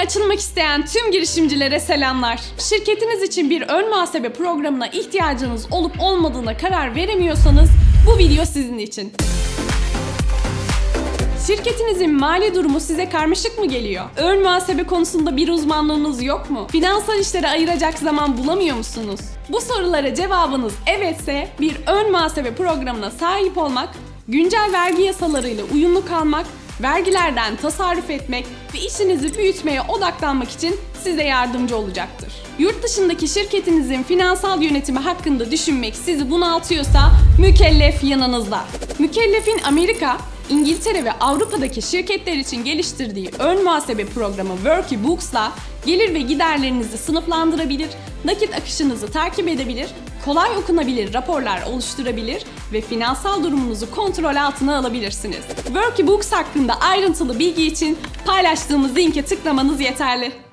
açılmak isteyen tüm girişimcilere selamlar. Şirketiniz için bir ön muhasebe programına ihtiyacınız olup olmadığına karar veremiyorsanız bu video sizin için. Şirketinizin mali durumu size karmaşık mı geliyor? Ön muhasebe konusunda bir uzmanlığınız yok mu? Finansal işlere ayıracak zaman bulamıyor musunuz? Bu sorulara cevabınız evetse bir ön muhasebe programına sahip olmak, güncel vergi yasalarıyla uyumlu kalmak, vergilerden tasarruf etmek ve işinizi büyütmeye odaklanmak için size yardımcı olacaktır. Yurt dışındaki şirketinizin finansal yönetimi hakkında düşünmek sizi bunaltıyorsa mükellef yanınızda. Mükellefin Amerika, İngiltere ve Avrupa'daki şirketler için geliştirdiği ön muhasebe programı Worky Books'la gelir ve giderlerinizi sınıflandırabilir, nakit akışınızı takip edebilir, kolay okunabilir raporlar oluşturabilir ve finansal durumunuzu kontrol altına alabilirsiniz. Worky Books hakkında ayrıntılı bilgi için paylaştığımız linke tıklamanız yeterli.